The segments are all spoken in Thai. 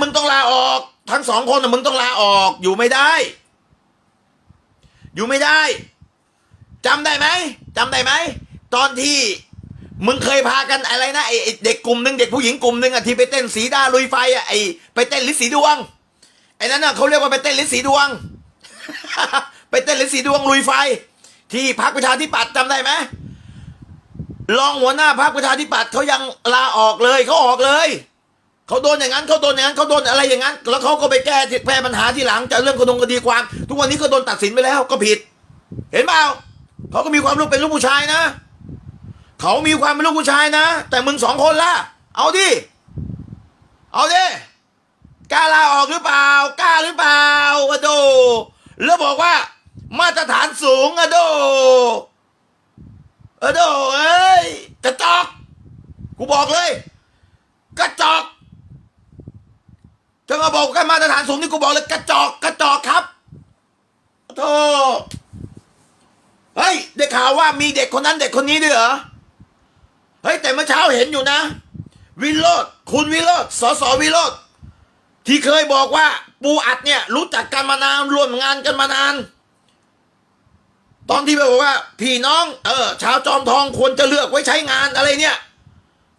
มึงต้องลาออก ทั้งสองคนนะมึงต้องลาออก อยู่ไม่ได้ อยู่ไม่ได้จำได้ไหมจำได้ไหมตอนที่มึงเคยพากันอะไรนะไอไอเด็กกลุ่มหนึ่งเด็กผู้หญิงกลุ่มหนึ่งอะที่ไปเต้นสีดาลุยไฟอะไอไปเต้นลิสีดวงไอ้นั่นน่ะเขาเรียกว่าไปเต้นลิสีดวง ไปเต้นลิสีดวงลุยไฟ ที่พรรคประชาธิปัตย์จำได้ไหมรองหัวหน้าพรรคประชาธิปัตย์เขายังลาออกเลยเขาออกเลย เขาโดนอย่างนั้นเขาโดนอย่างนั้นเขาโดนอะไรอย่างนั้น แล้วเขาก็ไปแก้แก้ปัญหาที่หลังจากเรื่องคดงคดีความ ทุกวันนี้เขาโดนตัดสินไปแล้วก็ผิด เห็นเปล่าเขาก็มีความรู้เป็นลูกผู้ชายนะ เขามีความเป็นลูกผู้ชายนะ แต่มึงสองคนละเอาดิเอาดิกล้าลาออกหรือเปล่ากล้าหรือเปล่าอะโดแล้วบอกว่า มาตรฐานสูงอะโดอะโดเอ้ยกระจอกกูบอกเลย กระจอก ถ้ามาบอกกันมาตรฐานสูงนี่กูบอกเลยกระจอกกระจอกครับโธ่เฮ้ยได้ข่าวว่ามีเด็กคนนั้นเด็กคนนี้ด้วยเหรอเฮ้ยแต่เมื่อเช้าเห็นอยู่นะ วิโรธคุณวิโรธสสวิโรธที่เคยบอกว่าปูอัดเนี่ยรู้จักกันมานานร่วมงานกันมานาน ตอนที่บอกว่า พี่น้องเออชาวจอมทองควรจะเลือกไว้ใช้งานอะไรเนี่ย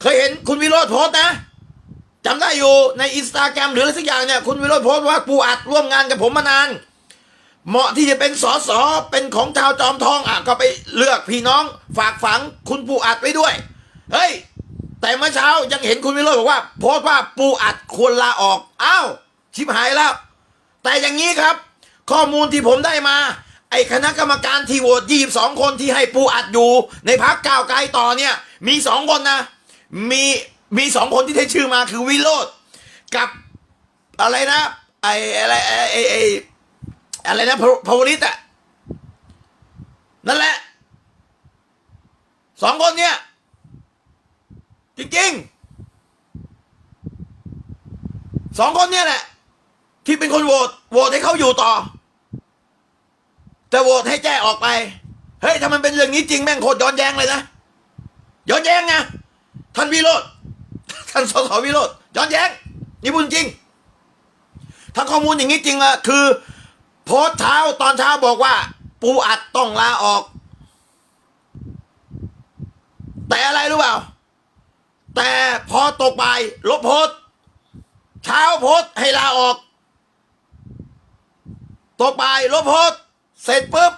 เคยเห็นคุณวิโรธโพสต์นะ จำได้อยู่ในอินสตาแกรมหรืออะไรสักอย่างเนี่ยคุณวิโรธโพสต์ว่าปูอัดร่วมงานกับผมมานาน เหมาะที่จะเป็นสอสอเป็นของชาวจอมทองอะก็ไปเลือกพี่น้องฝากฝังคุณปูอัดไว้ด้วย เฮ้ย แต่เมื่อเช้ายังเห็นคุณวิโรจน์บอกว่า โพสต์ว่าปูอัดควรลาออกอ้าวชิบหายแล้ว แต่อย่างนี้ครับ ข้อมูลที่ผมได้มา ไอ้คณะกรรมการที่โหวต22 คนที่ให้ปูอัดอยู่ ในพักก้าวไกลต่อเนี่ย มีสองคนนะ มี มีสองคนที่ได้ชื่อมาคือวิโรธกับอะไรนะไออะไรไอไอไออะไรนะพพวริตอะนั่นแหละสองคนเนี่ย จริงๆสองคนเนี่ยแหละ ที่เป็นคนโหวตโหวตให้เขาอยู่ต่อ แต่โหวตให้แจ้ออกไป เฮ้ยถ้ามันเป็นเรื่องนี้จริงแม่งโคตรย้อนแย้งเลยนะย้อนแย้งไงท่านวิโรธ ท่านสสวิโรธย้อนแย้งนี่พูดจริง ถ้าข้อมูลอย่างนี้จริงอะคือ โพสเช้าตอนเช้าบอกว่า ปูอัดต้องลาออก แต่อะไรรู้เปล่า แต่พอตกบ่ายลบโพสเช้าโพสให้ลาออกตกบ่ายลบโพสเสร็จปุ๊บ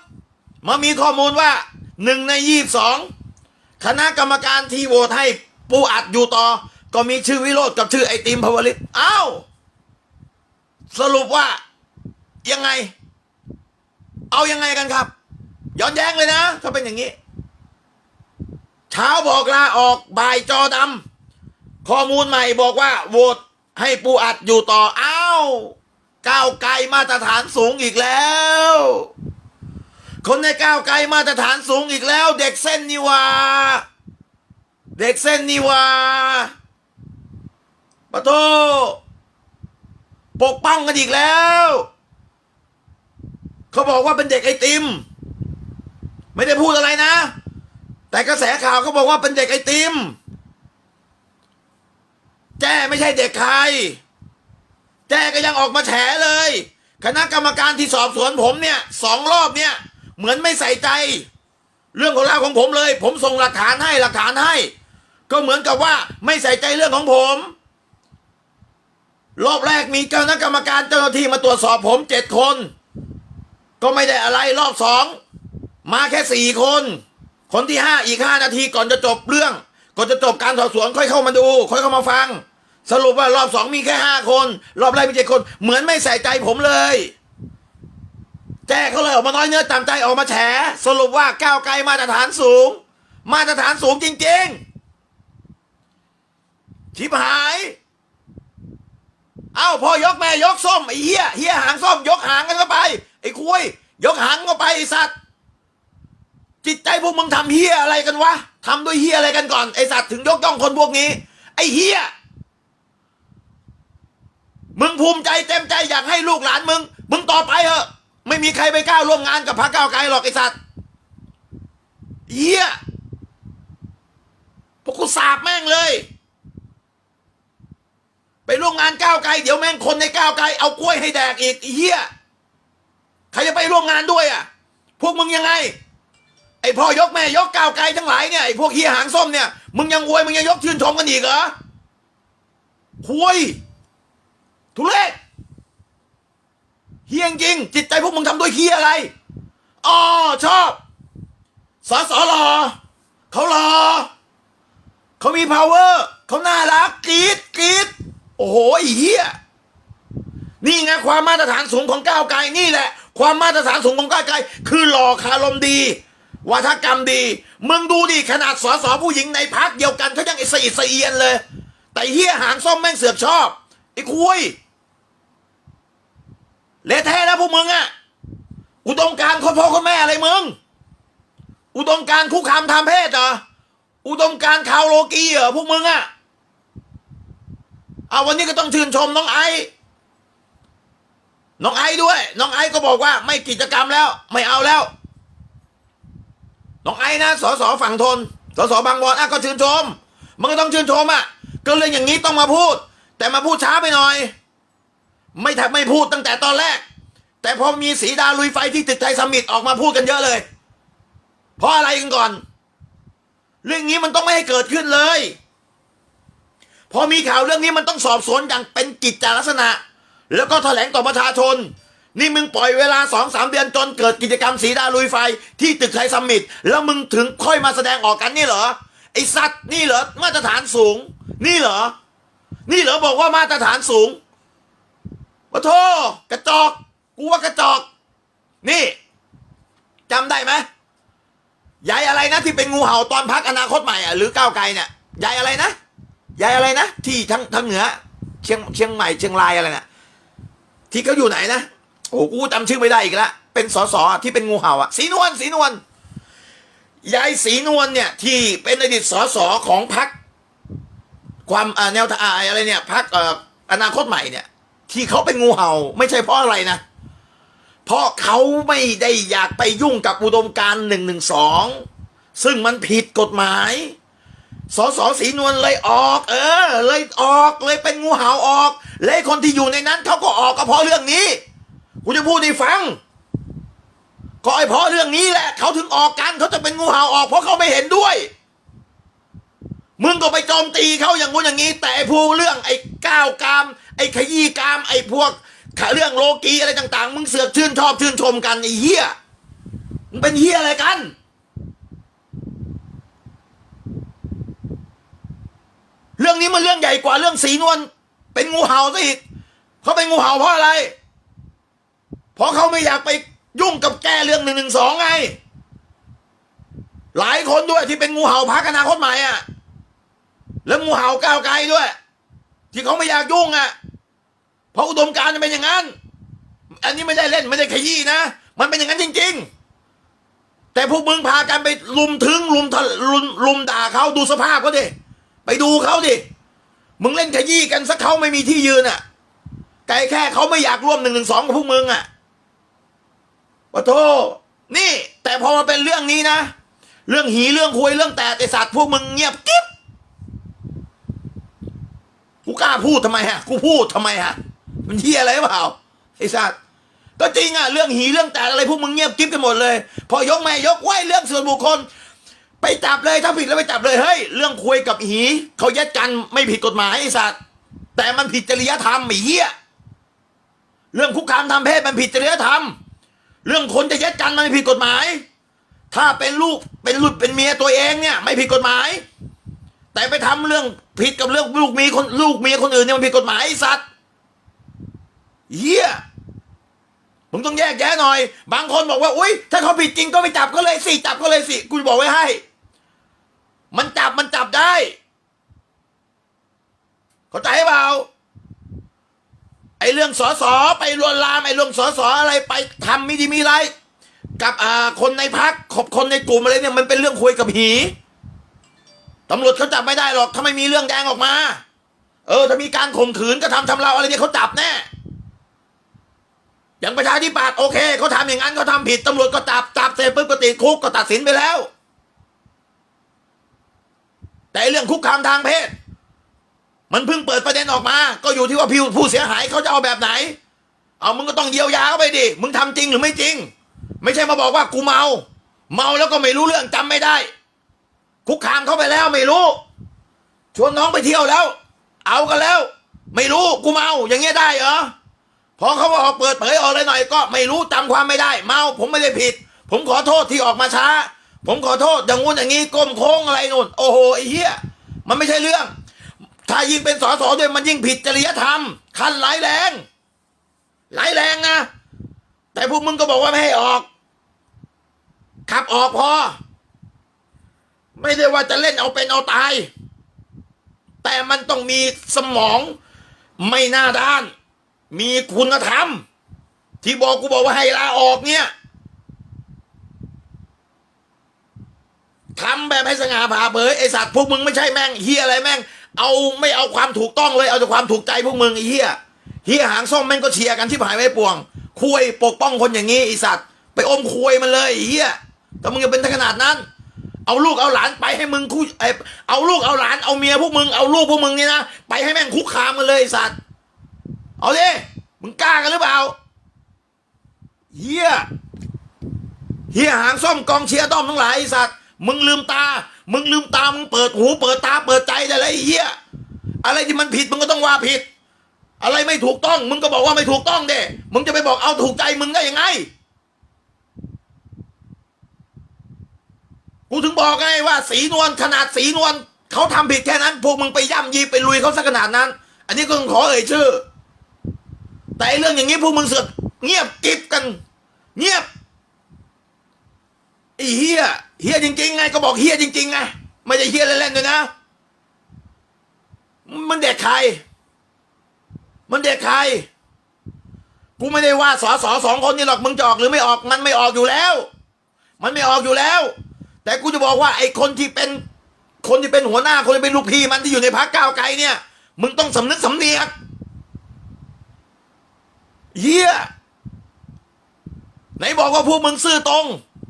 มามีข้อมูลว่าหนึ่งในยี่สองคณะกรรมการที่โหวตให้ปูอัดอยู่ต่อ ก็มีชื่อวิโรธกับชื่อไอติมพาวลิตอ้าวสรุปว่า ยังไง เอายังไงกันครับ ย้อนแย้งเลยนะ ถ้าเป็นอย่างนี้ เช้าบอกลาออกบ่ายจอดำข้อมูลใหม่บอกว่าโหวตให้ปูอัดอยู่ต่ออ้าวก้าวไกลมาตรฐานสูงอีกแล้ว คนในก้าวไกลมาตรฐานสูงอีกแล้ว เด็กเส้นนี่หว่าเด็กเส้นนี่หว่า ปะโทปกป้องกันอีกแล้ว เขาบอกว่าเป็นเด็กไอติม ไม่ได้พูดอะไรนะ แต่กระแสข่าวเขาบอกว่าเป็นเด็กไอติม แจ้ไม่ใช่เด็กใคร แจ้ก็ยังออกมาแฉเลย คณะกรรมการที่สอบสวนผมเนี่ยสองรอบเนี่ย เหมือนไม่ใส่ใจ เรื่องของราวของผมเลย ผมส่งหลักฐานให้หลักฐานให้ ก็เหมือนกับว่าไม่ใส่ใจเรื่องของผม รอบแรกมีคณะกรรมการเจ้าหน้าที่มาตรวจสอบผมเจ็ดคน ก็ไม่ได้อะไรรอบสองมาแค่สี่คน คนที่ห้าอีกห้านาทีก่อนจะจบเรื่อง ก่อนจะจบการสอบสวนค่อยเข้ามาดู ค่อยเข้ามาฟัง สรุปว่ารอบสองมีแค่ห้าคน รอบแรกมีเจ็ดคน เหมือนไม่ใส่ใจผมเลย แจ้เขาเลยออกมาน้อยเนื้อต่ำใจออกมาแฉ สรุปว่าก้าวไกลมาตรฐานสูง มาตรฐานสูงจริงๆชิบหาย อ้าพ่อยกแม่ยกส้มไอ้เหี้ยเหี้ยหางส้ม ยกหางกันเข้าไป ไอ้คุย ยกหางเข้าไปไอ้สัตว์จิตใจพวกมึงทำเฮียอะไรกันวะทำด้วยเฮียอะไรกันก่อนไอ้สัตว์ถึงยกย่องคนพวกนี้ ไอ้เฮียมึงภูมิใจเต็มใจอยากให้ลูกหลานมึง มึงต่อไปเถอะไม่มีใครไปกล้าร่วมงานกับพรรคก้าวไกลหรอกไอ้สัตว์เฮียพวกกูสาบแม่งเลย ไปร่วมงานก้าวไกลเดี๋ยวแม่งคนในก้าวไกลเอากล้วยให้แดกอีกไอ้เฮียใครจะไปร่วมงานด้วยอะ พวกมึงยังไง ไอพ่อยกแม่ยกก้าวไกลทั้งหลายเนี่ยไอพวกเฮียหางส้มเนี่ยมึงยังอวยมึงยังยกชื่นชมกันอีกเหรอคุยทุเรศเฮียจริง จิตใจพวกมึงทำด้วยเฮียอะไรอ๋อชอบสอสอรอเขารอเขามี power เขาน่ารักกรีดกรีด อ้โหเฮียนี่ไงความมาตรฐานสูงของก้าวไกลนี่แหละ ความมาตรฐานสูงของก้าวไกล คือหล่อคารมดีวัฒกรรมดี มึงดูดิขนาดสอสอผู้หญิงในพักเดียวกันเขายังไอ้สะอิสเอียนเลย แต่เฮียหางส้มแม่งเสือกชอบไอ้คุยเละแท้แล้วพวกมึงอะอุดมการณ์คนพ่อคนแม่อะไรมึง อุดมการคุกคามทางเพศเหรออุดมการคาวโลกีเหรอพวกมึงอะ เอาวันนี้ก็ต้องชื่นชมน้องไอซ์น้องไอซ์ด้วย น้องไอซ์ก็บอกว่าไม่กิจกรรมแล้ว ไม่เอาแล้ว น้องไอซ์นะสสฝั่งทนสสบางบอนอะก็ชื่นชม มันก็ต้องชื่นชมอะ ก็เรื่องอย่างนี้ต้องมาพูด แต่มาพูดช้าไปหน่อย ไม่แทบไม่พูดตั้งแต่ตอนแรก แต่พอมีสีดาลุยไฟที่ตึกไทยสมิตออกมาพูดกันเยอะเลย เพราะอะไรกันก่อน เรื่องนี้มันต้องไม่ให้เกิดขึ้นเลย พอมีข่าวเรื่องนี้มันต้องสอบสวนอย่างเป็นกิจจลักษณะ แล้วก็แถลงต่อประชาชน นี่มึงปล่อยเวลาสองสามเดือนจนเกิดกิจกรรมสีดาลุยไฟ ที่ตึกไทยสมิตแล้วมึงถึงค่อยมาแสดงออกกันนี่เหรอไอสัตว์นี่เหรอมาตรฐานสูง นี่เหรอ นี่เหรอบอกว่ามาตรฐานสูงวะโทกระจอก กูว่ากระจอก นี่จำได้ไหมยายอะไรนะที่เป็นงูเห่าตอนพักอนาคตใหม่อะหรือก้าวไกลเนี่ยยายอะไรนะ ยายอะไรนะที่ทั้งทั้งเหนือ เชียงเชียงใหม่เชียงรายอะไรนะที่เขาอยู่ไหนนะโอ้กูจำชื่อไม่ได้อีกแล้วเป็นสสที่เป็นงูเห่าอะสีนวลสีนวลยายสีนวลเนี่ยที่เป็นอดีตสสของพักความแนวทางอะไรเนี่ยพักเอ่ออนาคตใหม่เนี่ยที่เขาเป็นงูเห่า ไม่ใช่เพราะอะไรนะ เพราะเขาไม่ได้อยากไปยุ่งกับอุดมการหนึ่งหนึ่งสองซึ่งมันผิดกฎหมาย สสสีนวลเลยออก เออ เลยออกเลยเป็นงูเห่าออกและคนที่อยู่ในนั้นเขาก็ออกก็เพราะเรื่องนี้กูจะพูดให้ฟัง ก็ไอ้เพราะเรื่องนี้แหละเขาถึงออกกันเขาจะเป็นงูเห่าออกเพราะเขาไม่เห็นด้วย มึงก็ไปโจมตีเขาอย่างงู้นอย่างนี้ แต่ไอ้พวกเรื่องไอ้ก้าวกาม ไอ้ขยี้กาม ไอ้พวกเรื่องโลกีอะไรต่าง ๆ มึงเสือกชื่นชอบชื่นชมกันไอ้เหี้ยมึงเป็นเหี้ยอะไรกัน เรื่องนี้มันเรื่องใหญ่กว่าเรื่องสีนวลเป็นงูเห่าซะอีกเขาเป็นงูเห่าเพราะอะไร เพราะเขาไม่อยากไปยุ่งกับแก้เรื่องหนึ่งหนึ่งสองไง หลายคนด้วยที่เป็นงูเห่าพักอนาคตใหม่อะแล้วงูเห่าก้าวไกลด้วย ที่เขาไม่อยากยุ่งอะเพราะอุดมการณ์มันเป็นอย่างนั้น อันนี้ไม่ได้เล่นไม่ได้ขยี้นะ มันเป็นอย่างนั้นจริง ๆ แต่พวกมึงพากันไปลุมถึงลุมทะลุมลุมด่าเขาดูสภาพเขาดิ ไปดูเขาดิ มึงเล่นขยี้กันสักเขาไม่มีที่ยืนอะไก่แค่เขาไม่อยากร่วมหนึ่งหนึ่งสองกับพวกมึงอะปะโทนี่ แต่พอมาเป็นเรื่องนี้นะ เรื่องหีเรื่องคุยเรื่องแตกไอสัตว์พวกมึงเงียบกิ๊บกูกล้าพูดทำไมฮะ กูพูดทำไมฮะ มันเที่ยอะไรเปล่าไอสัตว์ก็จริงอะเรื่องหีเรื่องแตกอะไรพวกมึงเงียบกิ๊บกันหมดเลย พอยกแม่ยกไหวเรื่องส่วนบุคคล ไปจับเลยถ้าผิดแล้วไปจับเลยเฮ้ยเรื่องคุยกับหีเขายัดกันไม่ผิดกฎหมายไอ้สัตว์แต่มันผิดจริยธรรมไอ้เหี้ยเรื่องคุกคามทางเพศมันผิดจริยธรรม เรื่องคนจะยัดกันมันไม่ผิดกฎหมาย ถ้าเป็นลูกเป็นลูกเป็นเมียตัวเองเนี่ย ไม่ผิดกฎหมาย แต่ไปทำเรื่องผิดกับเรื่องลูกเมียคนลูกเมียคนอื่นเนี่ยมันผิดกฎหมายไอ้สัตว์เฮียผมต้องแยกแยะหน่อย บางคนบอกว่า อุ้ยถ้าเขาผิดจริงก็ไปจับก็เลยสิ จับก็เลยสิ กูบอกไว้ให้ มันจับมันจับได้ เข้าใจเปล่าไอ้เรื่องสอสอไปลวนลามไอ้เรื่องสอสออะไรไปทำไม่ดีมีไร กับอ่าคนในพักขบคนในกลุ่มอะไรเนี่ยมันเป็นเรื่องคุยกับหีตำรวจเขาจับไม่ได้หรอกถ้าไม่มีเรื่องแดงออกมา เออ ถ้ามีการข่มขืนกระทำชำเราอะไรเนี่ยเขาจับแน่อย่างประชาธิปัตย์โอเคเขาทำอย่างนั้นเขาทำผิดตำรวจก็จับจับเสร็จปุ๊บก็ติดคุกก็ตัดสินไปแล้ว แต่เรื่องคุกคามทางเพศ มันเพิ่งเปิดประเด็นออกมา ก็อยู่ที่ว่าผู้ผู้เสียหายเขาจะเอาแบบไหน เอามึงก็ต้องเยียวยาเขาไปดิมึงทำจริงหรือไม่จริง ไม่ใช่มาบอกว่ากูเมา เมาแล้วก็ไม่รู้เรื่องจำไม่ได้ คุกคามเขาไปแล้วไม่รู้ ชวนน้องไปเที่ยวแล้ว เอากันแล้ว ไม่รู้กูเมาอย่างเงี้ยได้เหรอพอเขาออกเปิดเผยออกเลยหน่อย ก็ไม่รู้จำความไม่ได้ เมาผมไม่ได้ผิด ผมขอโทษที่ออกมาช้า ผมขอโทษอย่างงู้นอย่างงี้ก้มโค้งอะไรนู่น โอ้โหไอ้เหี้ยมันไม่ใช่เรื่อง ถ้ายิ่งเป็นสอสอด้วยมันยิ่งผิดจริยธรรมขั้นร้ายแรงร้ายแรงนะแต่พวกมึงก็บอกว่าไม่ให้ออก ขับออกพอ ไม่ได้ว่าจะเล่นเอาเป็นเอาตาย แต่มันต้องมีสมองไม่น้าด้าน มีคุณธรรม ที่บอกกูบอกว่าให้ลาออกเนี่ย ทำแบบให้สง่าผ่าเผยไอสัตว์พวกมึงไม่ใช่แม่งเฮียอะไรแม่ง เอาไม่เอาความถูกต้องเลยเอาแต่ความถูกใจพวกมึงไอเฮียเฮียหางส้มแม่งก็เชียร์กันที่ผายไม่ป่วง คุยปกป้องคนอย่างนี้ไอสัตว์ไปอมคุยมันเลยไอเฮียแต่มึงจะเป็นขนาดนั้น เอาลูกเอาหลานไปให้มึงคุยเอเอาลูกเอาหลานเอาเมียพวกมึงเอาลูกพวกมึงนี่นะไปให้แม่งคุกคามกันเลยไอสัตว์เอาดิมึงกล้ากันหรือเปล่าเฮียเฮียหางส้มกองเชียร์ด้อมทั้งหลายไอสัตว์ มึงลืมตา มึงลืมตา มึงเปิดหูเปิดตาเปิดใจได้เลยไอ้เฮียอะไรที่มันผิดมึงก็ต้องว่าผิด อะไรไม่ถูกต้อง มึงก็บอกว่าไม่ถูกต้องเด้มึงจะไปบอกเอาถูกใจมึงได้ยังไง กูถึงบอกไงว่า สีนวลขนาดสีนวลเขาทำผิดแค่นั้น พวกมึงไปย่ำยีไปลุยเขาสักขนาดนั้น อันนี้ก็ต้องขอเอ่ยชื่อ แต่ไอเรื่องอย่างนี้พวกมึงเสือกเงียบกิบกัน เงียบไอ้เฮีย เฮียจริงๆไงก็บอกเฮียจริงๆไงไม่ได้เฮียเล่นๆด้วยนะ มันเด็กใคร มันเด็กใคร กูไม่ได้ว่าสอสอสองคนนี่หรอกมึงจะออกหรือไม่ออกมันไม่ออกอยู่แล้ว มันไม่ออกอยู่แล้ว แต่กูจะบอกว่าไอ้คนที่เป็น คนที่เป็นหัวหน้าคนที่เป็นลูกพี่มันที่อยู่ในพักก้าวไกลเนี่ย มึงต้องสำนึกสำเนียกเฮียไหนบอกว่าพวกมึงซื่อตรง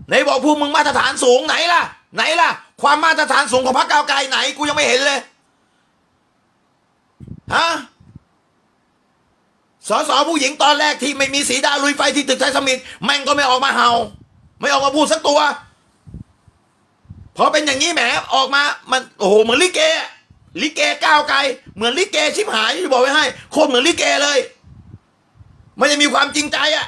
ไหนบอกพวกมึงมาตรฐานสูงไหนล่ะ ไหนล่ะ ความมาตรฐานสูงของพักก้าวไกลไหนกูยังไม่เห็นเลยฮะสสผู้หญิงตอนแรกที่ไม่มีสีดาลุยไฟที่ตึกไทยสมิธแม่งก็ไม่ออกมาเห่า ไม่ออกมาพูดสักตัวพอเป็นอย่างนี้แหมออกมามันโอ้โหเหมือนลิเกลิเกก้าวไกล เหมือนลิเกชิบหายที่บอกไว้ให้โคตรเหมือนลิเกเลย ไม่ได้มีความจริงใจอะ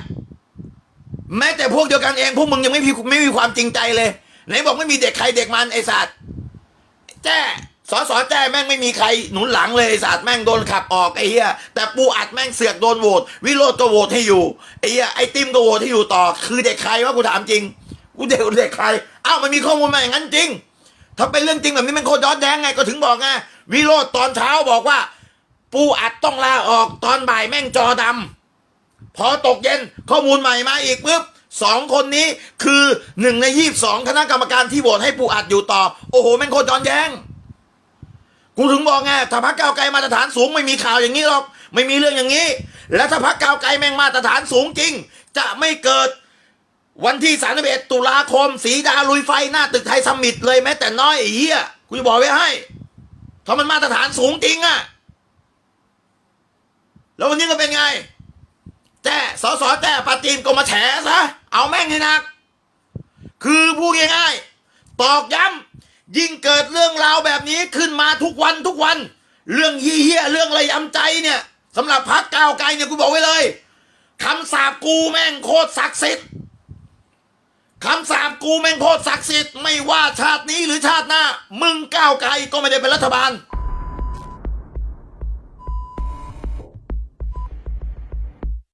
แม้แต่พวกเดียวกันเองพวกมึงยังไม่มีไม่มีความจริงใจเลยไหนบอกไม่มีเด็กใครเด็กมันไอสัตว์แจ้สอสอแจ้แม่งไม่มีใครหนุนหลังเลยไอสัตว์แม่งโดนขับออกไอ้เหี้ยแต่ปูอัดแม่งเสือกโดนโหวตวิโรจน์ก็โหวตให้อยู่ไอ้เหี้ยไอ้ติมก็โหวตให้อยู่ต่อ คือเด็กใครวะกูถามจริงกูเด็กเด็กใครอ้าวมันมีข้อมูลมาอย่างนั้นจริง ถ้าเป็นเรื่องจริงแบบนี้มันโคตรย้อนแย้งไงก็ถึงบอกไงวิโรจน์ตอนเช้าบอกว่า ปูอัดต้องลาออกตอนบ่ายแม่งจอดำ พอตกเย็นข้อมูลใหม่มาอีกปุ๊บสองคนนี้คือหนึ่งในยี่สองคณะกรรมการที่โหวตให้ปูอัดอยู่ต่อ โอ้โหแม่งโคตรย้อนแย้งกูถึงบอกไงถ้าพักเก้าไกลมาตรฐานสูงไม่มีข่าวอย่างนี้หรอก ไม่มีเรื่องอย่างนี้ และถ้าพักเก้าไกลแม่งมาตรฐานสูงจริง จะไม่เกิดวันที่31ตุลาคม สีดาลุยไฟหน้าตึกไทยสมิตเลยแม้แต่น้อยไอ้เหี้ยกูจะบอกไว้ให้ถ้ามันมาตรฐานสูงจริงอะแล้ววันนี้ก็เป็นไง แต่สอสอแต่ปาจีนก็มาแฉซะ เอาแม่งให้หนัก คือพูดง่ายๆตอกย้ำยิ่งเกิดเรื่องราวแบบนี้ขึ้นมาทุกวันทุกวัน เรื่องเฮี้ยเรื่องอะไรยำใจเนี่ยสำหรับพักก้าวไกลเนี่ยกูบอกไว้เลยคำสาปกูแม่งโคตรศักดิ์สิทธิ์คำสาปกูแม่งโคตรศักดิ์สิทธิ์ไม่ว่าชาตินี้หรือชาติหน้า มึงก้าวไกลก็ไม่ได้เป็นรัฐบาล